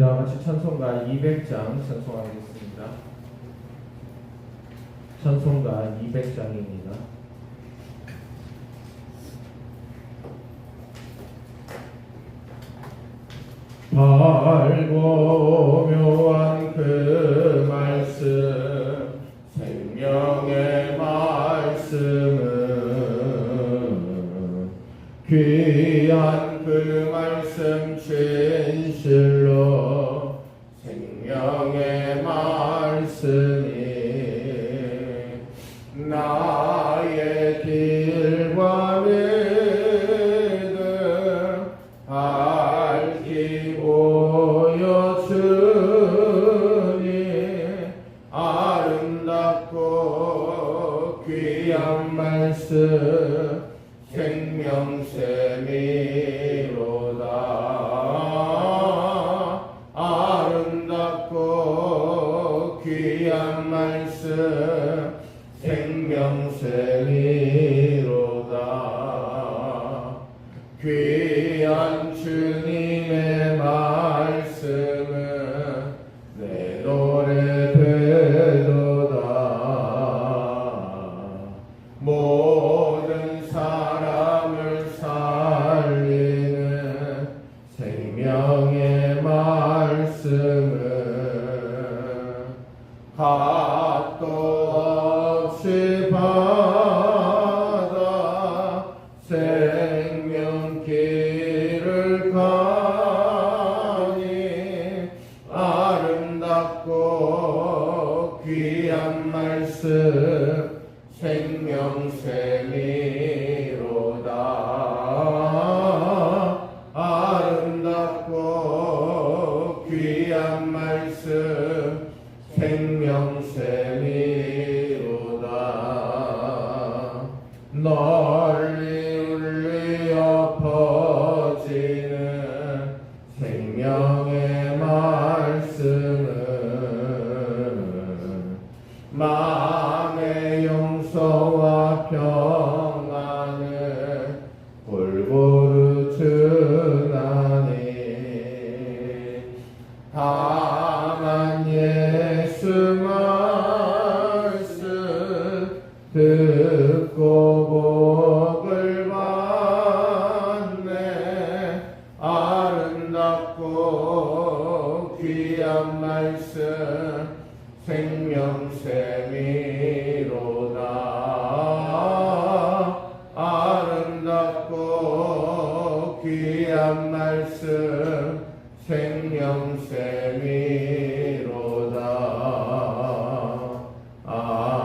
우리 다 같이 찬송가 200장 찬송하겠습니다. 찬송가 200장입니다. 밝고 묘한 그 말씀 귀한 말씀 생명 용 귀한 말씀 생명샘이로다. 아멘.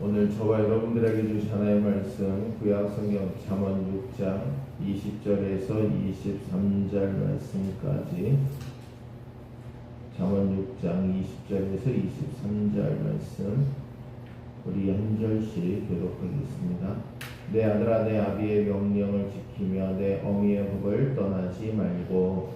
오늘 저와 여러분들에게 주신 하나의 말씀 구약 성경 잠언 6장 20절에서 23절 말씀까지 잠언 6장 20절에서 23절 말씀 우리 한 절씩 교독하겠습니다. 내 아들아 내 아비의 명령을 지키며 내 어미의 법을 떠나지 말고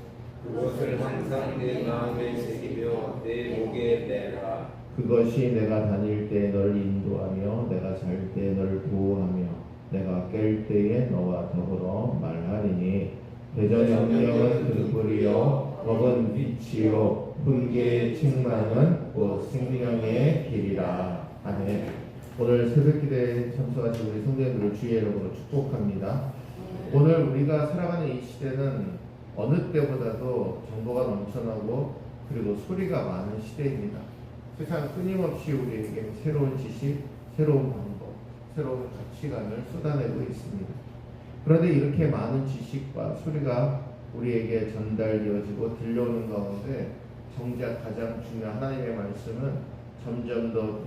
그것을 항상 내 마음에 새기며 내 목에 내라. 그것이 내가 다닐 때 너를 인도하며 내가 잘 때 너를 보호하며 내가 깰 때에 너와 더불어 말하리니 대전 명령은 등불이요 법은 빛이요 훈계의 책망은 곧 생명의 길이라 아멘 오늘 새벽기도에 참석하신 우리 성도님들을 주의 이름으로 축복합니다 오늘 우리가 살아가는 이 시대는 어느 때보다도 정보가 넘쳐나고 그리고 소리가 많은 시대입니다 세상 끊임없이 우리에게 새로운 지식, 새로운 방법, 새로운 가치관을 쏟아내고 있습니다. 그런데 이렇게 많은 지식과 소리가 우리에게 전달되어지고 들려오는 가운데 정작 가장 중요한 하나님의 말씀은 점점 더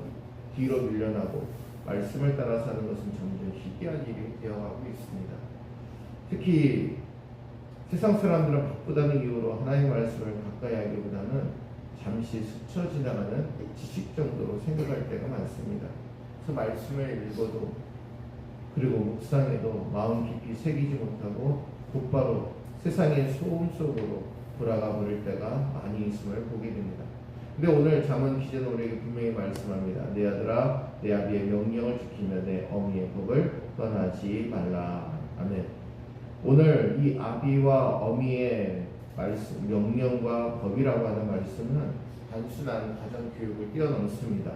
뒤로 밀려나고 말씀을 따라 사는 것은 점점 희귀한 일이 되어가고 있습니다. 특히 세상 사람들은 바쁘다는 이유로 하나님의 말씀을 가까이 하기보다는 잠시 스쳐 지나가는 지식 정도로 생각할 때가 많습니다. 그래서 말씀을 읽어도 그리고 묵상해도 마음 깊이 새기지 못하고 곧바로 세상의 소음 속으로 돌아가 버릴 때가 많이 있음을 보게 됩니다. 근데 오늘 잠언 기자는 우리에게 분명히 말씀합니다. 내 아들아, 내 아비의 명령을 지키며 내 어미의 법을 떠나지 말라. 아멘. 오늘 이 아비와 어미의 말씀, 명령과 법이라고 하는 말씀은 단순한 가정 교육을 뛰어넘습니다.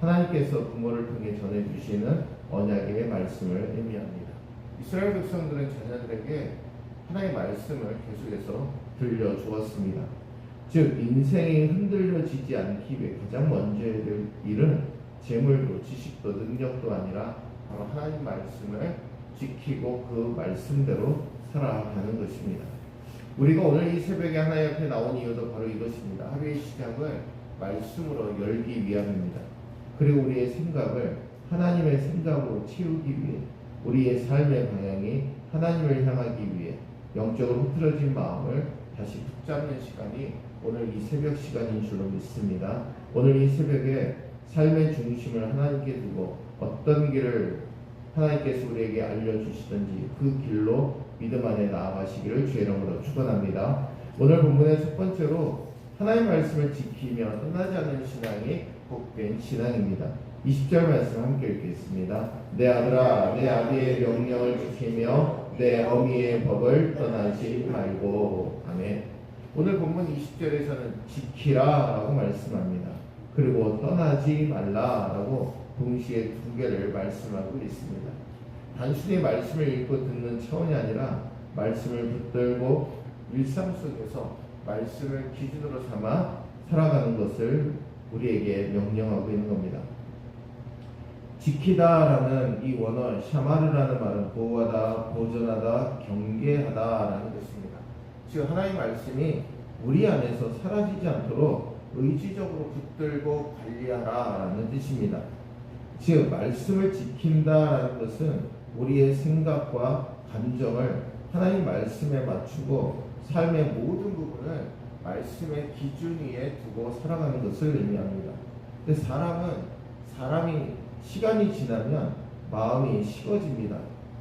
하나님께서 부모를 통해 전해주시는 언약의 말씀을 의미합니다. 이스라엘 백성들은 자녀들에게 하나님의 말씀을 계속해서 들려주었습니다. 즉 인생이 흔들려지지 않기 위해 가장 먼저 해야 될 일은 재물도 지식도 능력도 아니라 바로 하나님 말씀을 지키고 그 말씀대로 살아가는 것입니다. 우리가 오늘 이 새벽에 하나님 앞에 나온 이유도 바로 이것입니다. 하루의 시작을 말씀으로 열기 위함입니다. 그리고 우리의 생각을 하나님의 생각으로 채우기 위해 우리의 삶의 방향이 하나님을 향하기 위해 영적으로 흐트러진 마음을 다시 붙잡는 시간이 오늘 이 새벽 시간인 줄로 믿습니다. 오늘 이 새벽에 삶의 중심을 하나님께 두고 어떤 길을 하나님께서 우리에게 알려주시든지 그 길로 믿음 안에 나아가시기를 주의 이름으로 축원합니다. 오늘 본문의 첫 번째로 하나님 말씀을 지키며 떠나지 않는 신앙이 복된 신앙입니다. 20절 말씀 함께 읽겠습니다. 내 아들아 내 아비의 명령을 지키며 내 어미의 법을 떠나지 말고 아멘. 오늘 본문 20절에서는 지키라라고 말씀합니다. 그리고 떠나지 말라라고 동시에 두 개를 말씀하고 있습니다. 단순히 말씀을 읽고 듣는 차원이 아니라 말씀을 붙들고 일상 속에서 말씀을 기준으로 삼아 살아가는 것을 우리에게 명령하고 있는 겁니다. 지키다라는 이 원어 샤마르라는 말은 보호하다, 보존하다, 경계하다라는 뜻입니다. 즉 하나님 말씀이 우리 안에서 사라지지 않도록 의지적으로 붙들고 관리하라라는 뜻입니다. 즉 말씀을 지킨다라는 것은 우리의 생각과 감정을 하나님 말씀에 맞추고 삶의 모든 부분을 말씀의 기준 위에 두고 살아가는 것을 의미합니다. 근데 사람은 사람이 시간이 지나면 마음이 식어집니다.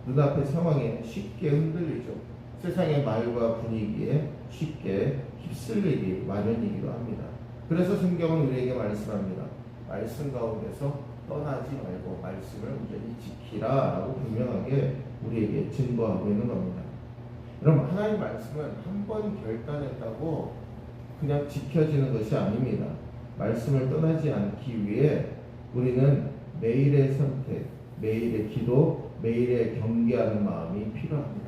눈앞의 상황에 쉽게 흔들리죠. 세상의 말과 분위기에 쉽게 휩쓸리기 마련이기도 합니다. 그래서 성경은 우리에게 말씀합니다. 말씀 가운데서 떠나지 말고 말씀을 온전히 지키라라고 분명하게 우리에게 증거하고 있는 겁니다. 여러분 하나님 말씀은 한 번 결단했다고 그냥 지켜지는 것이 아닙니다. 말씀을 떠나지 않기 위해 우리는 매일의 선택, 매일의 기도, 매일의 경계하는 마음이 필요합니다.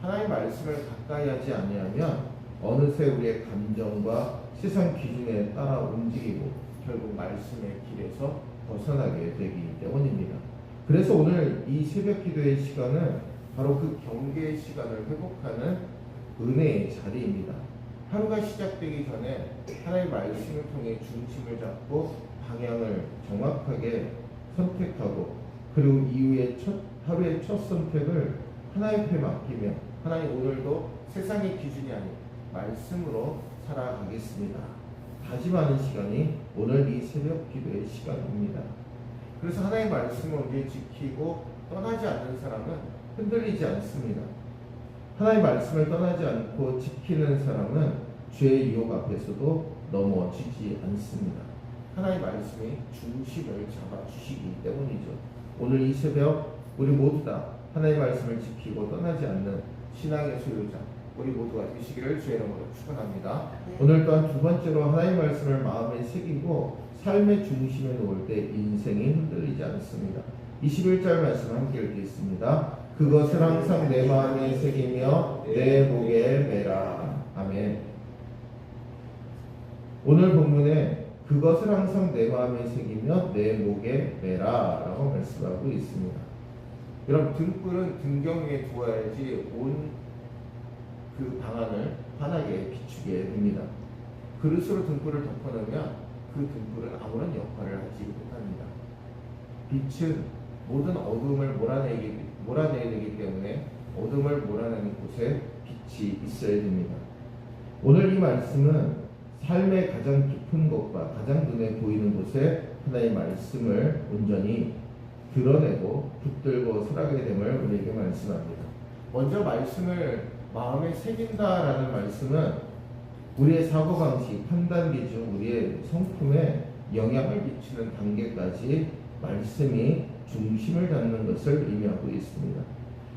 하나님 말씀을 가까이 하지 아니하면 어느새 우리의 감정과 세상 기준에 따라 움직이고 결국 말씀의 길에서 벗어나게 되기 때문입니다. 그래서 오늘 이 새벽 기도의 시간은 바로 그 경계의 시간을 회복하는 은혜의 자리입니다. 하루가 시작되기 전에 하나님의 말씀을 통해 중심을 잡고 방향을 정확하게 선택하고 그리고 이후에 첫 하루의 첫 선택을 하나님 앞에 맡기며 하나님 오늘도 세상의 기준이 아닌 말씀으로 살아가겠습니다. 다짐하는 시간이 오늘 이 새벽 기도의 시간입니다. 그래서 하나님의 말씀을 우리 지키고 떠나지 않는 사람은 흔들리지 않습니다. 하나님의 말씀을 떠나지 않고 지키는 사람은 죄의 유혹 앞에서도 넘어지지 않습니다. 하나님의 말씀이 중심을 잡아주시기 때문이죠. 오늘 이 새벽 우리 모두 다 하나님의 말씀을 지키고 떠나지 않는 신앙의 소유자 우리 모두가 되시기를 주의 이름으로 축원합니다. 오늘 또한 두 번째로 하나님의 말씀을 마음에 새기고 삶의 중심에 놓을 때 인생이 흔들리지 않습니다. 21절 말씀 함께 읽겠습니다. 그것을 항상 내 마음에 새기며 내 목에 매라. 아멘. 오늘 본문에 그것을 항상 내 마음에 새기며 내 목에 매라 라고 말씀하고 있습니다. 여러분 등불은 등경 위에 두어야지 온 그 방안을 환하게 비추게 됩니다. 그릇으로 등불을 덮어놓으면 그 등불은 아무런 역할을 하지 못합니다. 빛은 모든 어둠을 몰아내기, 몰아내야 되기 때문에 어둠을 몰아내는 곳에 빛이 있어야 됩니다. 오늘 이 말씀은 삶의 가장 깊은 곳과 가장 눈에 보이는 곳에 하나의 말씀을 온전히 드러내고 붙들고 살아가게 됨을 우리에게 말씀합니다. 먼저 말씀을 마음에 새긴다라는 말씀은 우리의 사고방식, 판단 기준, 우리의 성품에 영향을 미치는 단계까지 말씀이 중심을 잡는 것을 의미하고 있습니다.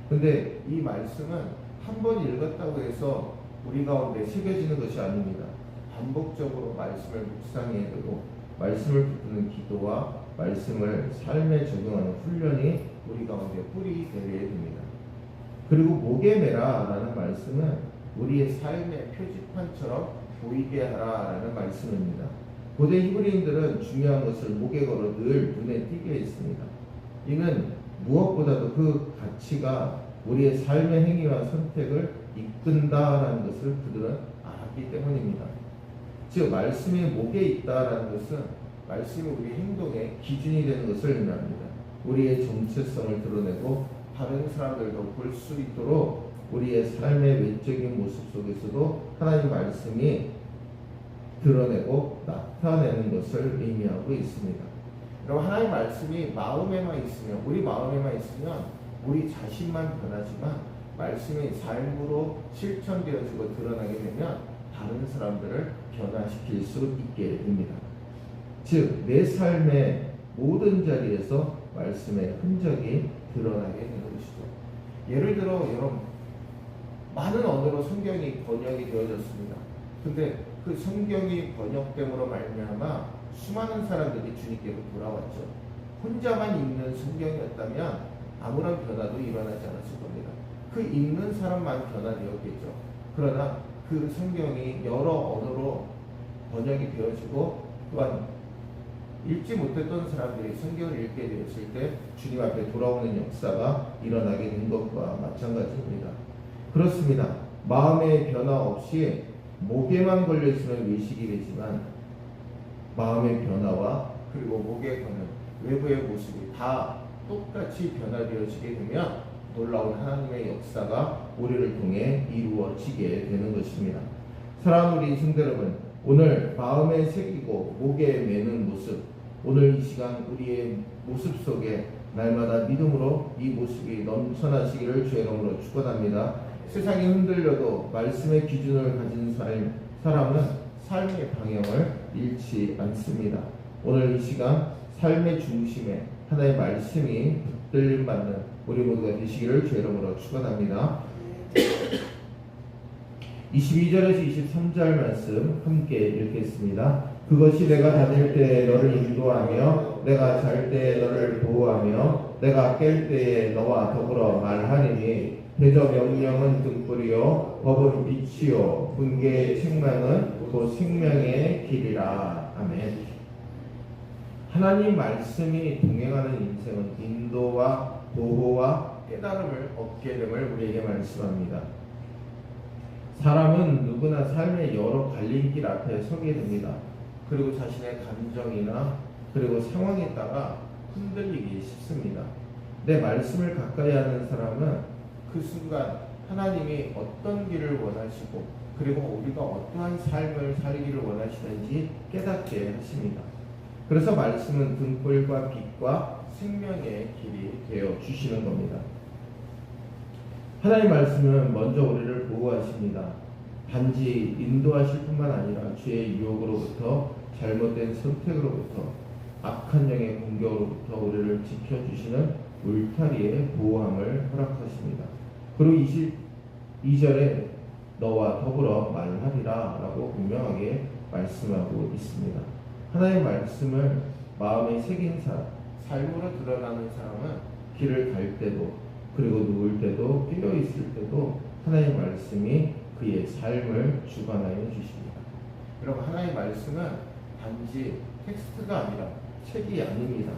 근데 이 말씀은 한 번 읽었다고 해서 우리 가운데 새겨지는 것이 아닙니다. 반복적으로 말씀을 묵상해야 되고 말씀을 붙드는 기도와 말씀을 삶에 적용하는 훈련이 우리 가운데 뿌리 되어야 됩니다. 그리고 목에 매라라는 말씀은 우리의 삶의 표지판처럼 보이게 하라라는 말씀입니다. 고대 히브리인들은 중요한 것을 목에 걸어 늘 눈에 띄게 했습니다. 이는 무엇보다도 그 가치가 우리의 삶의 행위와 선택을 이끈다라는 것을 그들은 알았기 때문입니다. 즉 말씀이 목에 있다라는 것은 말씀이 우리 행동의 기준이 되는 것을 의미합니다. 우리의 정체성을 드러내고 다른 사람들도 볼 수 있도록 우리의 삶의 외적인 모습 속에서도 하나님 말씀이 드러내고 나타내는 것을 의미하고 있습니다. 여러분 하나님 말씀이 마음에만 있으면 우리 마음에만 있으면 우리 자신만 변하지만 말씀이 삶으로 실천되어지고 드러나게 되면 다른 사람들을 변화시킬 수 있게 됩니다. 즉 내 삶의 모든 자리에서 말씀의 흔적이 드러나게 되는 것이죠. 예를 들어 여러분 많은 언어로 성경이 번역이 되어졌습니다. 근데 그 성경이 번역됨으로 말미암아 수많은 사람들이 주님께로 돌아왔죠. 혼자만 읽는 성경이었다면 아무런 변화도 일어나지 않았을 겁니다. 그 읽는 사람만 변화되었겠죠. 그러나 그 성경이 여러 언어로 번역이 되어지고 또한 읽지 못했던 사람들이 성경을 읽게 되었을 때 주님 앞에 돌아오는 역사가 일어나게 된 것과 마찬가지입니다. 그렇습니다. 마음의 변화 없이 목에만 걸려 있으면 외식이 되지만 마음의 변화와 그리고 목에 거는 외부의 모습이 다 똑같이 변화되어지게 되면 놀라운 하나님의 역사가 우리를 통해 이루어지게 되는 것입니다. 사랑하는 우리 성도 여러분, 오늘 마음에 새기고 목에 매는 모습, 오늘 이 시간 우리의 모습 속에 날마다 믿음으로 이 모습이 넘쳐나시기를 주의 이름으로 축원합니다. 세상이 흔들려도 말씀의 기준을 가진 삶, 사람은 삶의 방향을 잃지 않습니다. 오늘 이 시간 삶의 중심에 하나의 말씀이 붙들림 받는 우리 모두가 되시기를 주의 이름으로 축원합니다. 22절에서 23절 말씀 함께 읽겠습니다. 그것이 내가 다닐 때 너를 인도하며 내가 잘때 너를 보호하며 내가 깰 때에 너와 더불어 말하리니 대저 명령은 등불이요 법은 빛이요 분계의 책망은 곧 생명의 길이라 아멘. 하나님 말씀이 동행하는 인생은 인도와 보호와 깨달음을 얻게 됨을 우리에게 말씀합니다. 사람은 누구나 삶의 여러 갈림길 앞에 서게 됩니다. 그리고 자신의 감정이나 그리고 상황에 따라 흔들리기 쉽습니다. 내 말씀을 가까이 하는 사람은 그 순간 하나님이 어떤 길을 원하시고 그리고 우리가 어떠한 삶을 살기를 원하시는지 깨닫게 하십니다. 그래서 말씀은 등불과 빛과 생명의 길이 되어 주시는 겁니다. 하나님 말씀은 먼저 우리를 보호하십니다. 단지 인도하실 뿐만 아니라 죄의 유혹으로부터 잘못된 선택으로부터 악한 영의 공격으로부터 우리를 지켜주시는 울타리의 보호함을 허락하십니다. 그리고 22절에 너와 더불어 말하리라 라고 분명하게 말씀하고 있습니다. 하나님의 말씀을 마음에 새긴 사람, 삶으로 드러나는 사람은 길을 갈 때도 그리고 누울 때도 깨어 있을 때도 하나님의 말씀이 그의 삶을 주관하여 주십니다. 여러분 하나님의 말씀은 단지 텍스트가 아니라 책이 아닙니다.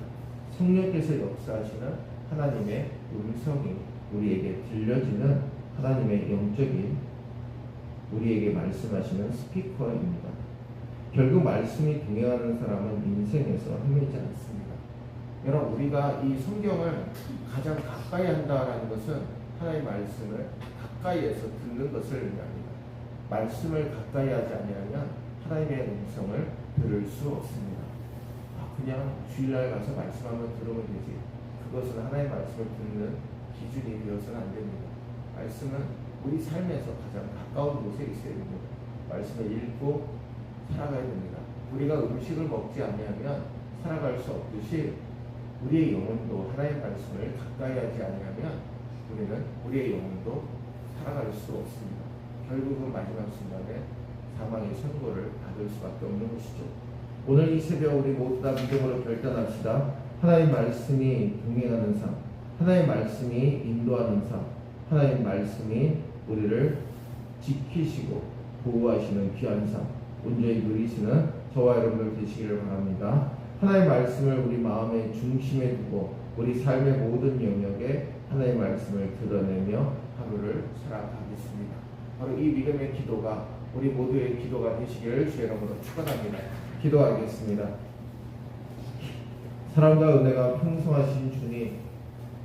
성령께서 역사하시는 하나님의 음성이 우리에게 들려지는 하나님의 영적인 우리에게 말씀하시는 스피커입니다. 결국 말씀이 동행하는 사람은 인생에서 헤매지 않습니다. 여러분 우리가 이 성경을 가장 가까이 한다라는 것은 하나님의 말씀을 가까이에서 듣는 것을 의미합니다. 말씀을 가까이 하지 아니하면 하나님의 음성을 들을 수 없습니다. 아, 그냥 주일날 가서 말씀 한번 들으면 되지. 그것은 하나님의 말씀을 듣는 기준이 되어서는 안 됩니다. 말씀은 우리 삶에서 가장 가까운 곳에 있어야 됩니다. 말씀을 읽고 살아가야 됩니다. 우리가 음식을 먹지 않으면 살아갈 수 없듯이 우리의 영혼도 하나님의 말씀을 가까이 하지 않으면 우리는 우리의 영혼도 살아갈 수 없습니다. 결국은 마지막 순간에 사망의 선고를 받을 수밖에 없는 것이죠. 오늘 이 새벽 우리 모두 다 믿음으로 결단합시다. 하나님 말씀이 동행하는 삶, 하나님 말씀이 인도하는 삶, 하나님 말씀이 우리를 지키시고 보호하시는 귀한 삶, 온전히 누리시는 저와 여러분들 되시기를 바랍니다. 하나님 말씀을 우리 마음의 중심에 두고 우리 삶의 모든 영역에 하나님 말씀을 드러내며 하루를 살아가겠습니다. 바로 이 믿음의 기도가 우리 모두의 기도가 되시기를 주의 이름으로 축원합니다. 기도하겠습니다. 사랑과 은혜가 풍성하신 주님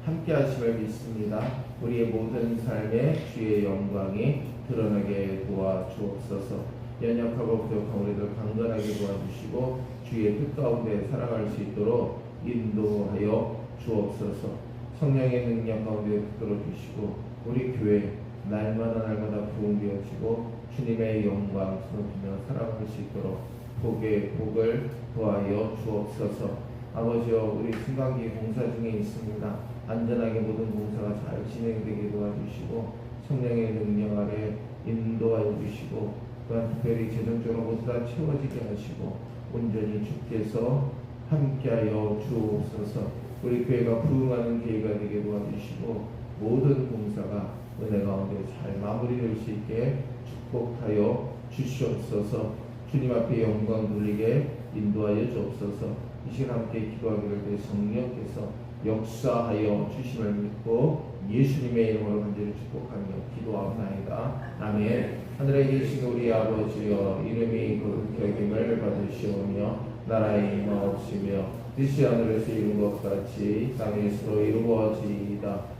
함께 하심을 믿습니다. 우리의 모든 삶에 주의 영광이 드러나게 도와주옵소서. 연약하고 부족한 우리들 강건하게 도와주시고 주의 뜻 가운데 살아갈 수 있도록 인도하여 주옵소서. 성령의 능력 가운데 붙들어 주시고 우리 교회 날마다 날마다 부흥되어지고 주님의 영광 높이며 살아갈 수 있도록 복의 복을 도하여 주옵소서. 아버지여 우리 승강기 공사 중에 있습니다. 안전하게 모든 공사가 잘 진행되게 도와주시고 성령의 능력 아래 인도하여 주시고 또한 특별히 재정적으로 모두 다 채워지게 하시고 온전히 주께서 함께하여 주옵소서 우리 교회가 부흥하는 교회가 되게 도와주시고 모든 공사가 은혜 가운데 잘 마무리될 수 있게 축복하여 주시옵소서 주님 앞에 영광 돌리게 인도하여 주옵소서 이 시간 함께 기도하기를 때 성령께서 역사하여 주심을 믿고 예수님의 이름으로 간절히 축복하며 기도하옵나이다. 아멘. 하늘에 계신 우리 아버지여 이름이 거룩히 여김을 받으시오며 나라의 임하옵시며 뜻이 하늘에서 이룬 것 같이 땅에서도 이루어지이다.